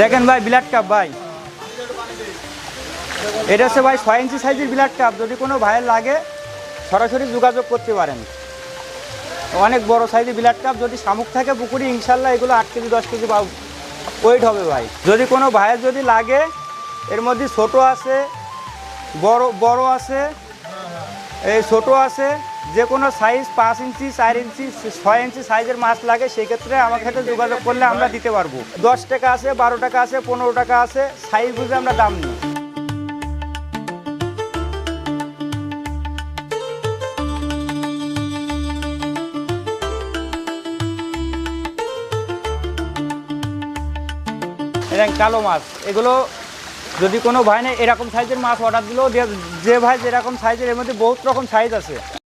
দেখেন ভাই blood carp ভাই। এটা হচ্ছে ভাই ছয় ইঞ্চি সাইজের ব্লাড কাপ। যদি কোনো ভাইয়ের লাগে, সরাসরি যোগাযোগ করতে পারেন। অনেক বড় সাইজের ব্লাড কাপ, যদি শামুক থাকে পুকুরে, ইনশাল্লাহ এগুলো আট কেজি, দশ কেজি ওয়েট হবে ভাই। যদি কোনো ভাইয়ের যদি লাগে, এর মধ্যে ছোট আছে, বড় বড় আছে এই ছোটো আছে, যে কোনো সাইজ পাঁচ ইঞ্চি, চার ইঞ্চি, ছয় ইঞ্চি সাইজের মাছ লাগে সেক্ষেত্রে আমার সাথে যোগাযোগ করলে আমরা দিতে পারব। দশ টাকা আছে, বারো টাকা আছে, পনেরো টাকা আছে সাইজ বুঝে আমরা দাম নিই। কালো মাছ, এগুলো যদি কোনো ভাই এরকম সাইজের মাছ অর্ডার দিলেও যে- যে ভাই যেরকম সাইজের এর মধ্যে বহুত রকম সাইজ আছে।